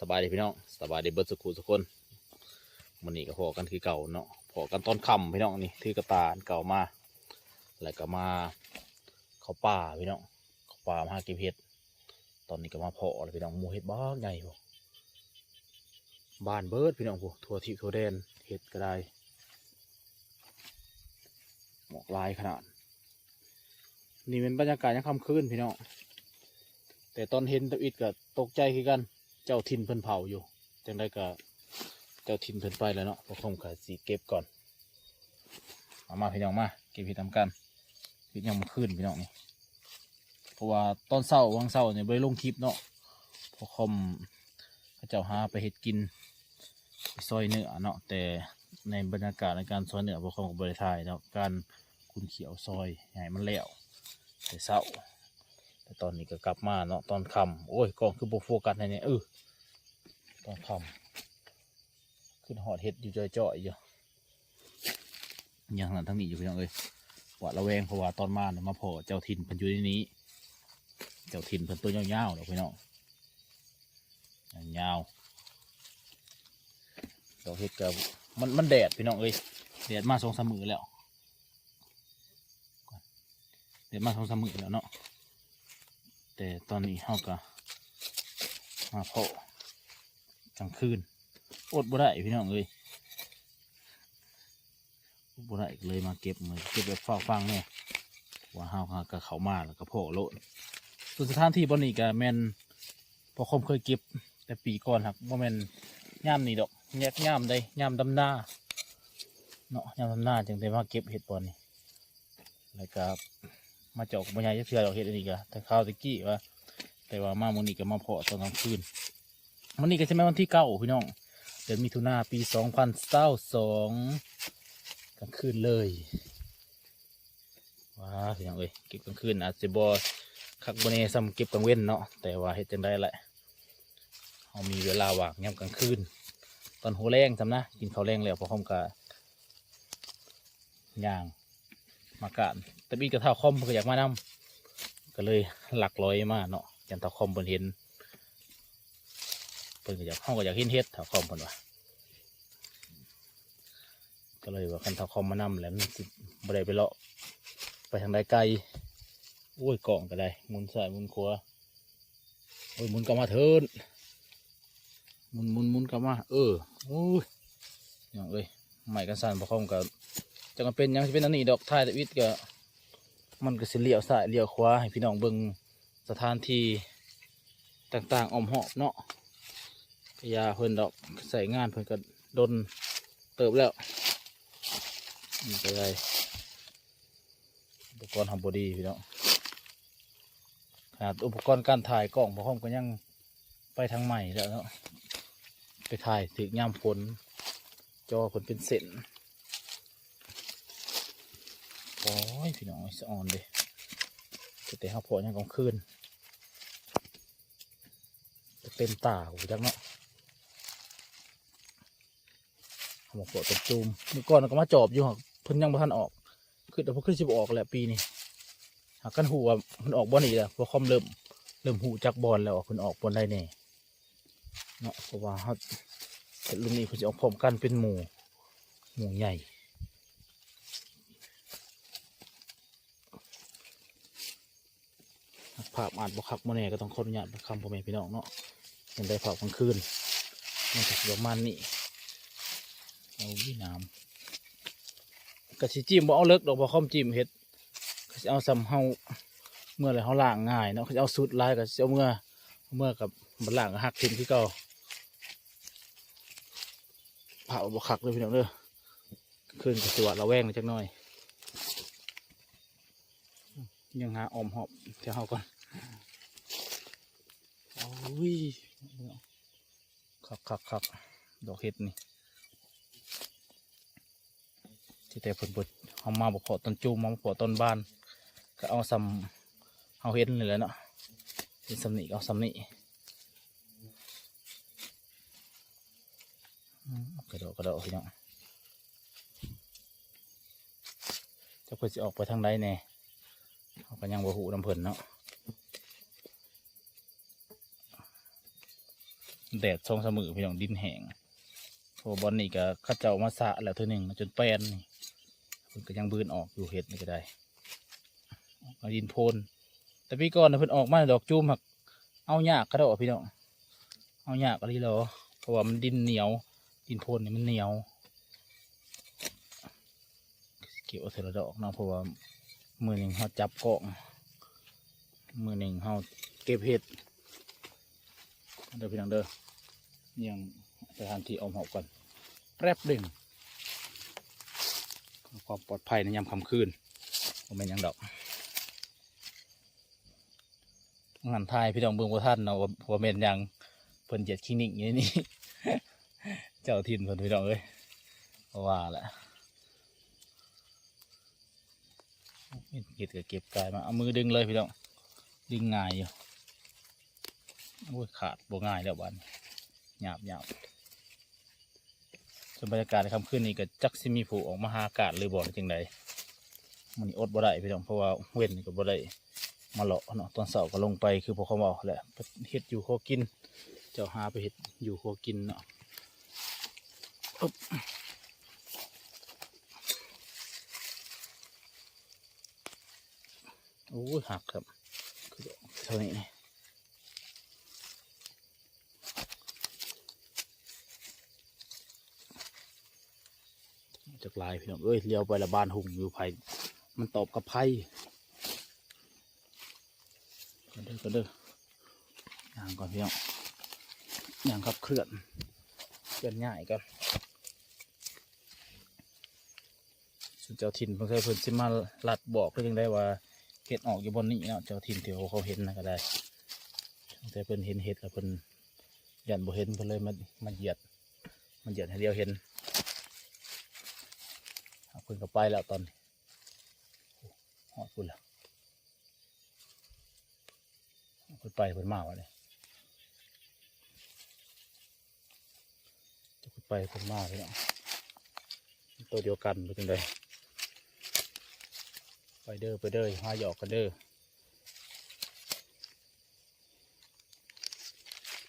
สบายดีพี่น้องสบายดีเบิร์ดสุขุทุกคนมันนี่ก็พอกันคือเก่าเนาะพอกันตอนค่ำพี่น้องนี่ถือกระตานเก่ามาแล้วก็มาเข้าป่าพี่น้องเข้าป่ามาหาเก็บเห็ดตอนนี้ก็มาเพาะแล้วพี่น้องหมูเห็ดบ้าใหญ่พวกบ้านเบิร์ดพี่น้องพวกทั่วทิศทั่วแดนเห็ดก็ได้หมอกลายขนาด นี่เป็นบรรยากาศยังค่ำคืนพี่น้องแต่ตอนเห็นตะอิดก็ตกใจคือกัน เจ้าทินเพิ่นเผาอยู่จังได้ก็เจ้าทินเพิ่นไปแล้วเนาะพวกผมก็สีเก็บก่อนเอามาพี่น้องมาเก็บพี่ทำกันพี่ยังมาขึ้นพี่น้องนี่เพราะว่าตอนเศร้าวังเศร้าเนี่ยไปลงคลิปเนาะพวกคมเขาเจ้าหาไปเห็ดกินซอยเนื้อเนาะแต่ในบรรยากาศในการซอยเนื้อพวกคมกับบริทายเนาะการคุณเขียวซอยใหญ่มันแล้วแต่เศร้า แต่ตอนนี้ก็กลับมาเนาะตอนคำโอ้ยกล้องคือโบโฟกัสในนี้เออตอนคำขึ้นหอดเห็ดอยู่จ่อยๆอยู่ยังหลังทั้งนี้อยู่พี่น้องเอ้ยหวาดระแวงเพราะว่าตอนมาเนี่ยมาพอเจ้าถิ่นพันอยู่ในนี้ เจ้าถิ่นพันตัวยาวๆเนาะพี่น้องยาวๆดอกเห็ดกับมันมันแดดพี่น้องเอ้ยแดดมาสองสามมือแล้วเดี๋ยวมาสองสามมือแล้วเนาะ แต่ตอนนี้เขาก็มาเพาะกลางคืนอดบ่ได้พี่น้องเอ้ยบ่ได้เลยมาเก็บมาเก็บแบบเฝ้าฟังเนี่ยว่าเฮากับเขามาแล้วก็เพาะโลดส่วนสถานที่บอนนี้ก็แม่นพอคมเคยเก็บแต่ปีก่อนครับว่าแม่นย่ามนี่ดอกแยกย่ามได้ย่ามดำหน้าเนาะย่ามดำหน้าจึงได้มาเก็บเห็ดบอนนี่แล้วก็ มาเจาะบรรยายเชื่อดอกเห็ดอันนี้ก็แต่ข้าวตะกี้ว่า แต่ว่ามาโมนี่ก็มาเพาะตอนกลางคืนมันนี่ก็ใช่ไหมวันที่เก้าพี่น้องเดือนมิถุนาปีสองพันเศร้าสองกลางคืนเลยว้าพี่น้องเอ้ยเก็บกลางคืนอาจจะบอคักบเนซ้ำเก็บกลางเว้นเนาะแต่ว่าเฮ็ดจังได้แหละเรามีเวลาว่างยามกลางคืน ตอนหัวแรงจำนะกินข้าวแรงแล้วพอคอมกะย่างมากะแต่บีกระเท่าคอมก็อยากมานำก็เลยหลักร้อยมาเนาะยันเท่าคอมเพิ่นเห็นเพิ่นก็อยากห้องก็อยากเห็นเฮ็ดเท่าคอมเพิ่นว่าก็เลยว่าคันเท่าคอมมานำแล้วมันสิบ่ได้ไปเลาะไปทางใดไกลโอ้ยกล่องก็ได้มุนซ้ายหมุนขัวโอ้ยมุนกลับมาเถินมุนมุนมุนกลับมา เออโอ้ยอย่างเอ้ยใหม่กันสั่นพอคอมกับจะกันเป็นยังสิเป็นอันนี้ดอกท้ายตะวิดก็ มันก็สิเลี้ยวซ้ายเลี้ยวขวาให้พี่น้องเบิ่งสถานที่ต่างๆอมหอบเนาะพยาเพิ่นดอกใส่งานเพิ่นก็ดนเติบแล้วนี่ก็ได้อุปกรณ์ทำบอดีพี่น้องขนาดอุปกรณ์การถ่ายกล้องพอห้องก็ยังไปทางใหม่แล้วเนาะไปถ่ายถึงยามฝนจอเพิ่นเป็นเส้น โอ้ยพี่น้องสะอ่อนเลยแต่เขาพอยังกลางคืนจะเต็มตาหูจักเนาะเขาบอกว่าเป็นจูมเมื่อก่อนก็มาจอบอยู่หรอกเพิ่นยังบ่ทันออก คือแต่พอขึ้นสิบออกแหละปีนี้หากกันหูว่าเพิ่นออกบ่อนี่แหละเพราะคอมเริ่มเริ่มหูจักบอลแล้วว่าเพิ่นออกบอลได้แน่เนาะเพราะว่าเขาแต่รุ่นนี้เพิ่นจะออกพร้อมกันเป็นหมู่หมู่ใหญ่ ภาพอาจบ่คักบ่แน่ก็ต้องขออนุญาตคำพ่อแม่พี่น้องเนาะยังได้ภาพกลางคืนมันจะประมาณนี้เอาวิน้ำกะสิจิ้มบ่เอาเลิกดอกบ่ค่อมจิ้มเฮ็ดก็สิเอาซ้ำเฮาเมื่อไรเฮาล้างง่ายเนาะก็สิเอาสุดลายก็สิเอาเมื่อเมื่อกับบัดล้างหักทิ้งคือเก่าภาบ่คักเลยพี่น้องเด้อคืนก็สิว่าระแวงจักหน่อยยังหาออมหอบเที่ยวเฮาก่อน โอ้ยคักคักคักดอกเห็ดนี่ ที่แต่เพิ่นเปิดเฮามาบอกขอต้นจูมมาบอกขอต้นบ้าน ก็เอาซ้ำเฮาเห็ดนี่แหละเนาะเป็นซ้ำนี่เอาซ้ำนี่กระโดดกระโดดพี่น้องจะเพิ่นสิออกไปทางใดแน่เขาก็ยังบ่หูน้ำเพิ่นเนาะ แดดทรงสมือพี่น้องดินแห้งเพอบอลนี่ก็ข้าเจ้ามาสะแล้วเท่านึงจนแป้นนี่เพิ่นก็ยังบืนออกอยู่เห็ดนี่ก็ได้เอาดินโพนแต่พี่ก่อนเพิ่นออกมาดอกจูมหักเอายากกระโดดพี่น้องเอายากอะไรหรอเพราะว่ามันดินเหนียว ดินโพนนี่มันเหนียวเกี่ยวเอาเสร็จดอกเนาะเพราะว่ามือหนึ่งเขาจับกองมือหนึ่งเขาเก็บเห็ด เดี๋ยวพี่น้องเด้อยังสถานที่อาหอบก่อนแป๊บหนึ่งความปลอดภัยในยามค่ำคืนผมเป็นยังดอกงานทายพี่น้องเบืองว่าท่านเนาะว่าว่าเป็นยังเพิ่นเจ็ดคลินิกอย่างนี้เจ้าถิ่นเพิ่นพี่น้องเอ้ยว่าแหละเก็บก็เก็บกายมาเอามือดึงเลยพี่น้องดึงง่ายอยู่ โอ้ยขาดบ่ง่ายแล้วบันหยาบหยาบส่วนบรรยากาศในค่ำคืนนี้ก็จักสิมีผูออกมาหาอากาศหรือบ่จังใดมันอดบ่ได้พี่น้องเพราะว่าเว้นก็บ่ได้มาเลาะเนาะตอนเสาร์ก็ลงไปคือพอเขาบอกแหละเฮ็ดอยู่ขอกิน เจ้าหาไปเฮ็ดอยู่ขอกินเนาะโอ้ยหักครับคือเท่านี้ จากลายพี่น้องเอ้ยเลี้ยวไปละบานหุ่งอยู่ไผมันตอบกับไพ่ก็เด้อก็เด้อย่างก่อนพี่น้องย่างขับเคลื่อนเคลื่อนง่ายกันสุดเจ้าถิ่นเพิ่นเคยเพิ่นสิมาลัดบอกเพิ่นยังได้ว่าเห็ดออกอยู่บนนี้เนาะเจ้าถิ่นที่เขาเขาเห็นนะก็ได้แต่เพิ่นเห็นเห็ดแล้วเพิ่นยันบ่เห็นเพิ่นเลยมามาเหยียด มันเหยียดให้เดียวเห็น เพิ่นก็ไปแล้วตอนนี้หอดพุ่นแล้วเพิ่นไปเพิ่นมาวะเนี่ยจะเพิ่นไปเพิ่นมาเลยเนาะตัวเดียวกันเป็นจังไดไปเด้อไปเด้อหาหยอกกันเด้อ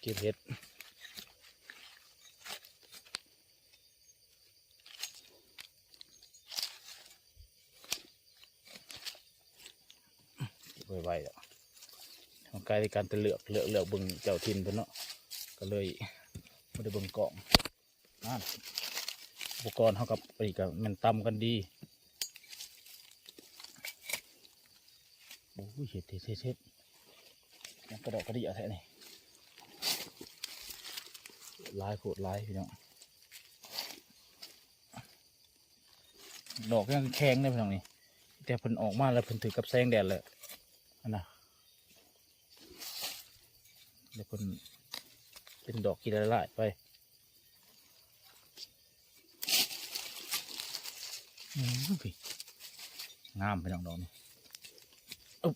เก็บเห็ด เก็บไวๆแล้วทางกายในการตะเลือกเลือกเลือกบิ่งเจ้าทินเพิ่นเนาะก็เลยไม่ได้บิ่งกล่องนั่นอุปกรณ์เท่ากับไปกับมันตำกันดีโอ้ยเห็ดเห็ดเห็ดเห็ดยังกระดอกกระดิ่อะแท้นี่ลายโคตรลายพี่น้องดอกยังแข็งเลยพี่น้องนี่แต่เพิ่นออกมาแล้วเพิ่นถือกับแสงแดดเลย อันน่ะเดี๋ยวคนเป็นดอกกินละลายไปงามไปน้องดอกนี่อุ๊บ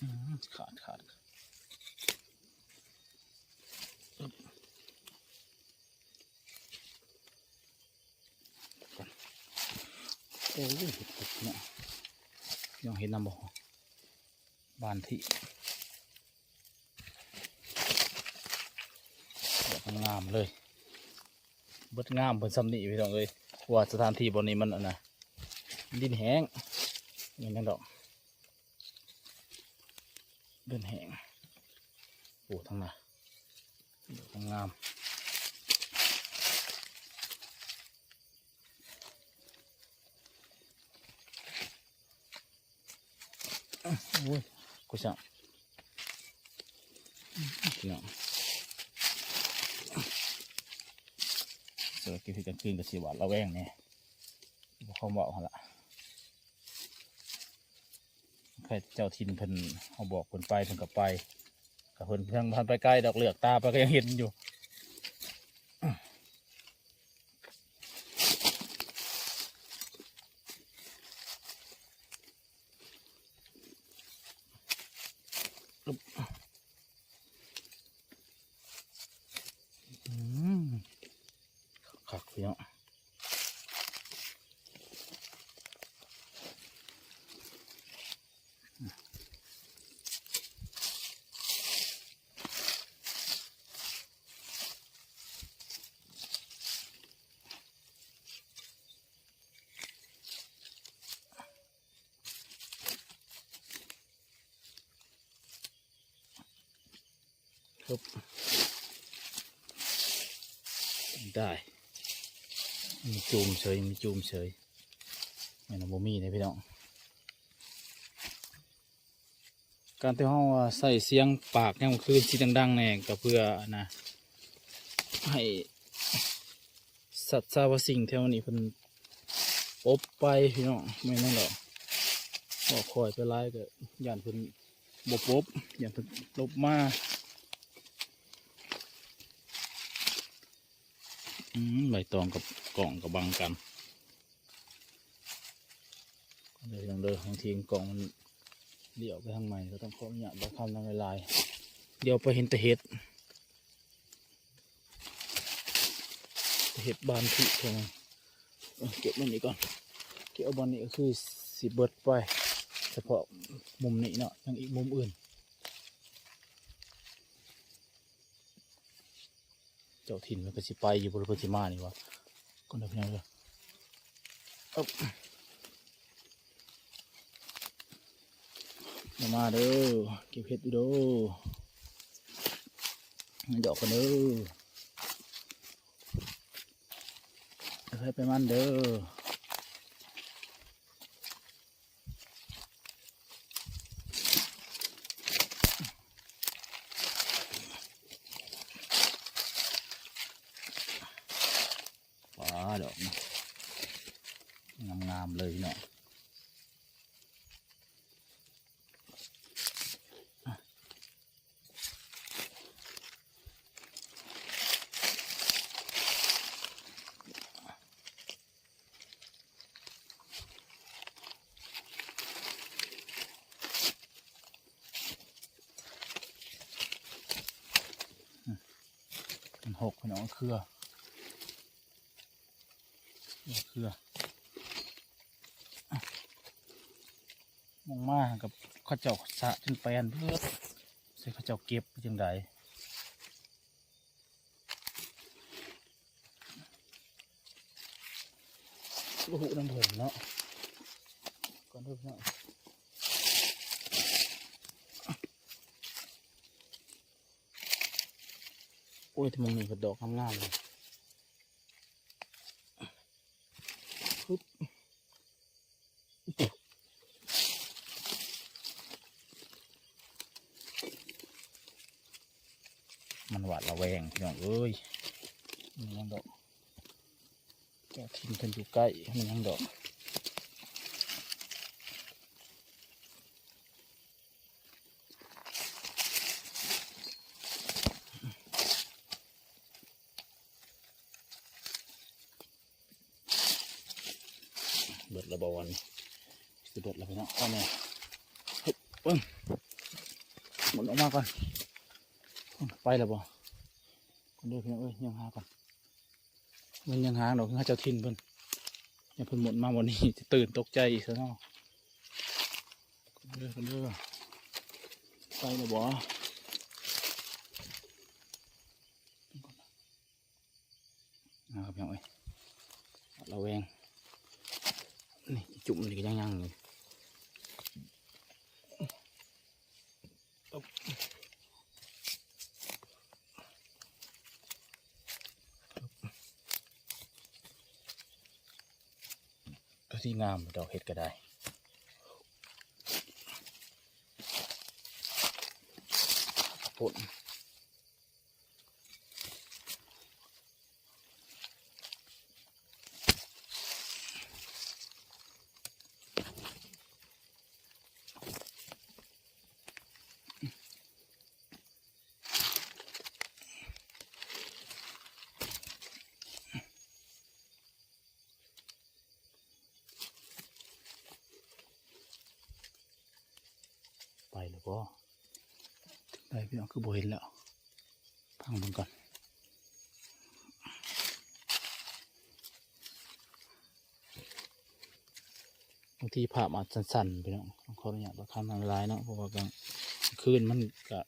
อืมขาดขาดอึ๊บก่อนโอ้ยเห็ดเห็ดเนี่ย ยังเห็นน้ำบ่บานที่งามเลยบดงามบนซ้ำนี่พี่น้องเลยว่าสถานที่บนนี้มันอะนะดินแห้งอย่นั้นดอกดินแห้งโอ้ทั้งน่ะงาม อ้ยกูสั่งพี่น้องเสือกินที่กลางคืนกับสีหวานระแวงเนี่ยบอกเขาบอกเขาละใครเจ้าทินเพิ่นเขาบอกเพิ่นไปเพิ่นกับไปกับเพิ่นทางพันไปใกล้ดอกเหลือกตาไปก็ยังเห็นอยู่อืมคักพี่น้อง ครับได้มีจูมเฉยมีจูมเฉยไม่นะบ่มีเลยพี่น้องการที่เราใส่เสียงปากเนี่ยมันคือที่ดังๆเนี่ยก็เพื่อนะให้สัตว์ซาวสิ่งแถวนี้เพิ่นอบไปพี่น้องไม่นั่นหรอกก็คอยไปไล่ก็ย่านเพิ่นบปบย่านเพิ่นลบมาอืม ใบตองกับกล่องกับบังกันก็เลยยังเดินบางทีกล่องมันเดี่ยวไปทางใหม่ก็ต้องขออนุญาตบอกคำทางลาย เดี๋ยวไปเห็นแต่เห็ดเห็ดบานที่ใช่ไหมเอ้ยเก็บมันนี้ก่อน เก็บอาบอลนี้ก็คือสิเบิดไป เฉพาะมุมนี้เนาะยังอีกมุมอื่น เจ้าถิ่นมันก็สิไปอยู่บริเวณสิมานี่วะก็ได้เพียงเลยอ๊บมามาเด้อเก็บเห็ดอยู่เด้อดอกกันเด้อให้ไปมันเด้อว้าดอกนะงามๆเลยเนาะมัน หกพี่น้องเครือเครือมองมากับข้าเจ้าสะจนแปนเพื่อใส่ข้าเจ้าเก็บจังไดโอ้โหน้ำเผินเนาะก่อนเด้อพี่น้อง โอ้ยทำไมมีกระดอกงามๆเลยปึ๊บมันหวาดระแวงพี่น้องเอ้ยมันยังดอกแกทิ้งกันอยู่ใกล้มันยังดอกเบิดระบวันสิเบิดแล้ว พี่น้องเอาแม่เฮ้ยเบิ้งหมดออกมาก่อนไปแล้วบ่คนเดียวพี่น้องเอ้ยยังหาก่อนมันยังหาดอกให้เจ้าทินเพิ่นยังเพิ่นหมดมาวันนี้จะตื่นตกใจอีกซะเนาะคนเดียวคนเดียวไปแล้วบ่นะครับพี่น้องเอ้ยระแวงนี่จุ่มนี่ก็ยังยังอยู่ ที่งามดอกเห็ดก็ได้ผลไปแล้วก็ ได้พี่น้องคือบ่เห็นแล้วพังมันก่อนบางทีภาพอาจสั่นๆพี่น้องต้องขออนุญาตประคำทางไลน์เนาะเพราะว่ากลางคืนมันก็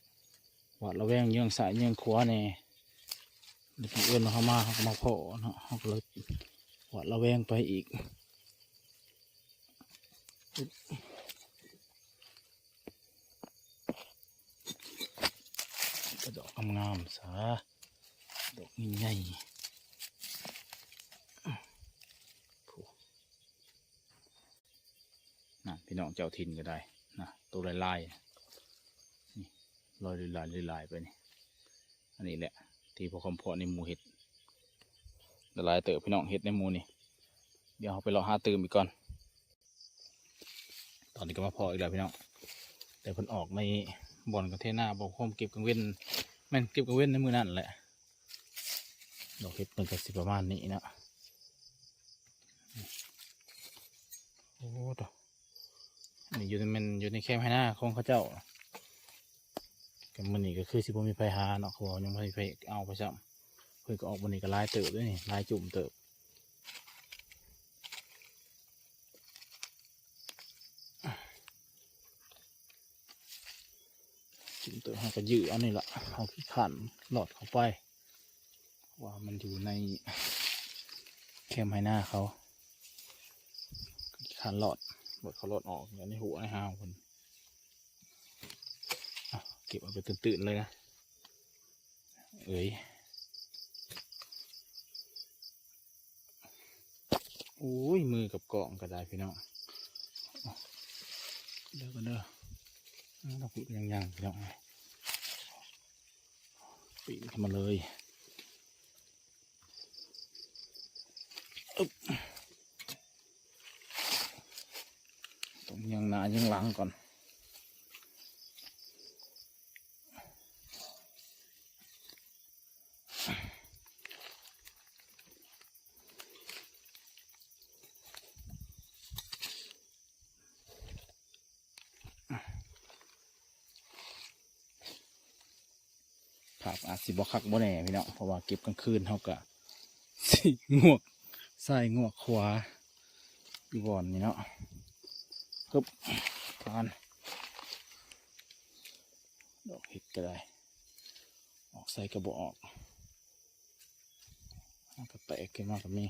หวาดระแวงเยื่องสายเยื่องขวาแน่เด็กเอื้อนมาเข้ามาเขาก็มาเพาะเนาะเขาก็เลยหวาดระแวงไปอีก กระดอก งามๆซะดอกใหญ่น่ะพี่น้องเจ้าทินก็ได้นะตัวลายๆนี่ลอยลายลายไปนี่อันนี้แหละ ที่พอคำพาะในหมูเห็ดละลายเติบพี่น้องเห็ดในหมูนี่เดี๋ยวเราไปรอหาตื่มอีกก่อน ตอนนี้ก็มาพออีกแล้วพี่น้องแต่เพิ่นออกในบ่อนกับเทน่าบอกผมเก็บกังเว้น ม่นเก็บกังเว้นในมือนั่นแหละดอกเห็ดเป็นกระสิประมาณนี้นะโอ้ดอกนี่อยู่ในมันอยู่ในแคมป์ให้หน้าของเขาเจ้ากับมันนี่ก็คือสิบมีไฟหาเนาะเขาบอกยังไม่มีไฟเอาไปซ้ำเพื่อนก็ออกมันนี่ก็ลายเติบด้วยนี่ลายจุ่มเติบ จุ่ม เติบให้ก็ยืดเอานี่ละเอาขี้ขันหลอดเข้าไป ว่ามันอยู่ในแคมป์ให้หน้าเขาขี้ขันหลอดหลอดเขาหลอดออกอย่างนี้หัวไอ้ห้าวคนเก็บเอาไปตื่นๆเลยนะ เอ้ยโอ้ย มือกับกล่องก็ได้พี่น้องเด้อกันเด้อเราปิดยังยังๆพี่น้อง ปีนขึ้นมาเลยต้องยังหนายังหลังก่อน ครับอาจสิบคักบ่แน่พี่เนาะเพราะว่าเก็บกลางคืนเท่ากับสิงวกใส่งวกขวาอีบอนนี่เนาะครับผ่านดอกเห็ดก็ได้ ออกใส่กระบอกออกก็แตกขึ้นมากับนี่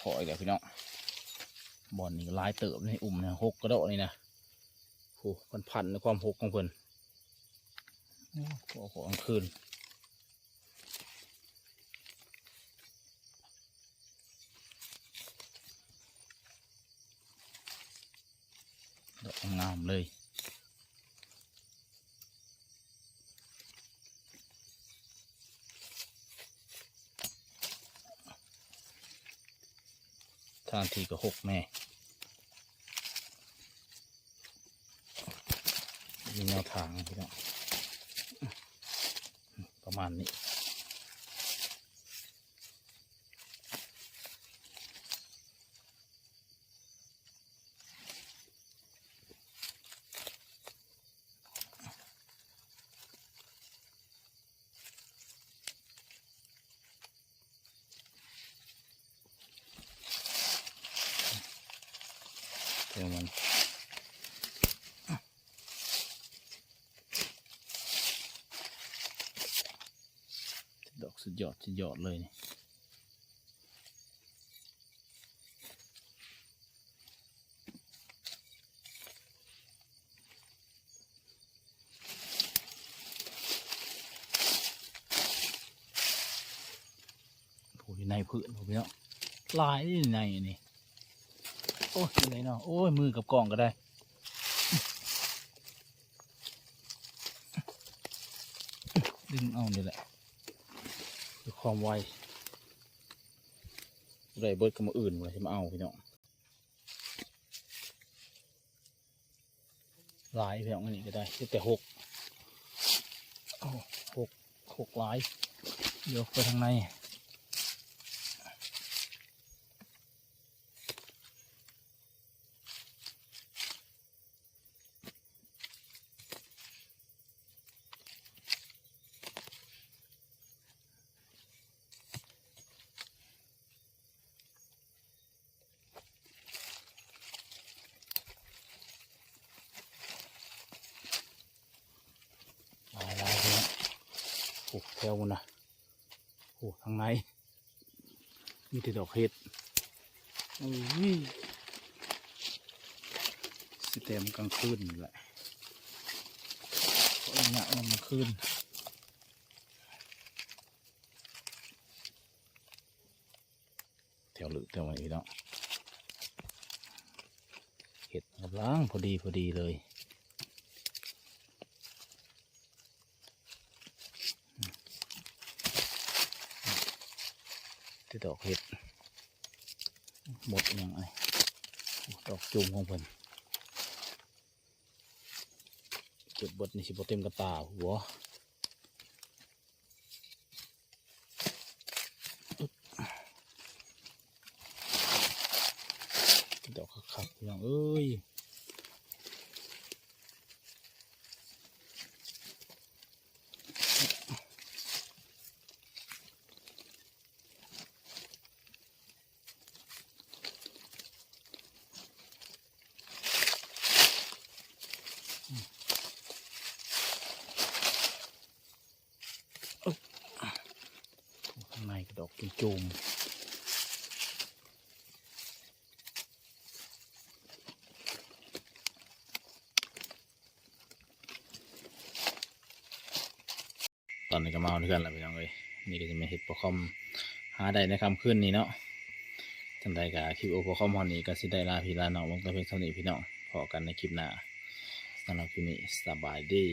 ถอยเดี๋ยวพี่น้อง บอลนี่ลายเติบนี่อุ่มเนี่ยหกกระโดดนี่นะโอ้มันพันในความหกของเพิ่นโอ้โหของคืนดอกงามเลย ทางทีก็หกแม่มีแนวทางพี่น้องประมาณนี้ สุดยอดสุดยอดเลยนี่โอ้ยในพื้นผมเนาะลายนี่ในนี่ โอ้ยเหนื่อยเนาะโอ้ย มือกับกล่องก็ได้ดึงเอานี่แหละ ความไวไรเบิดก็มาอื่นเลยที่มาเอาพี่น้องหลายพี่น้องอันนี้ก็ได้แต่หกหกหกหลายเดี๋ยวไปทางใน ลายลายเลยโอ้ แถวนะโอ้ทางในมีแต่ดอกเห็ดโอ้ยสเต็มกลางคืนแหละเพราะอันเนี้ยมันมาคืนแถวหลึกแถวไหนพี่น้องเห็ดกำลังพอดีพอดีเลย ดอกเห็ดหมดยังไงดอกจุ่มของเพิ่นเก็บบดนี่สิบเต็มกระตาหัวอึ๊บดอกคักๆพี่น้องเอ้ยข้างในก็ดอกจุ่มตอนนี้ก็มาเอาด้วยกันแล้วพี่น้องเอ้ยนี่ก็จะมาเห็ดปลาคอมหาได้ในคำขึ้นนี้เนาะจังใดกับคลิปโอปลาคอมฮอนนี้ก็สิได้ลาพี่ลาน้องลงต่เพียงเท่านี้พี่น้องพอกันในคลิปหน้าสำหรับคลิปนี้สบายดี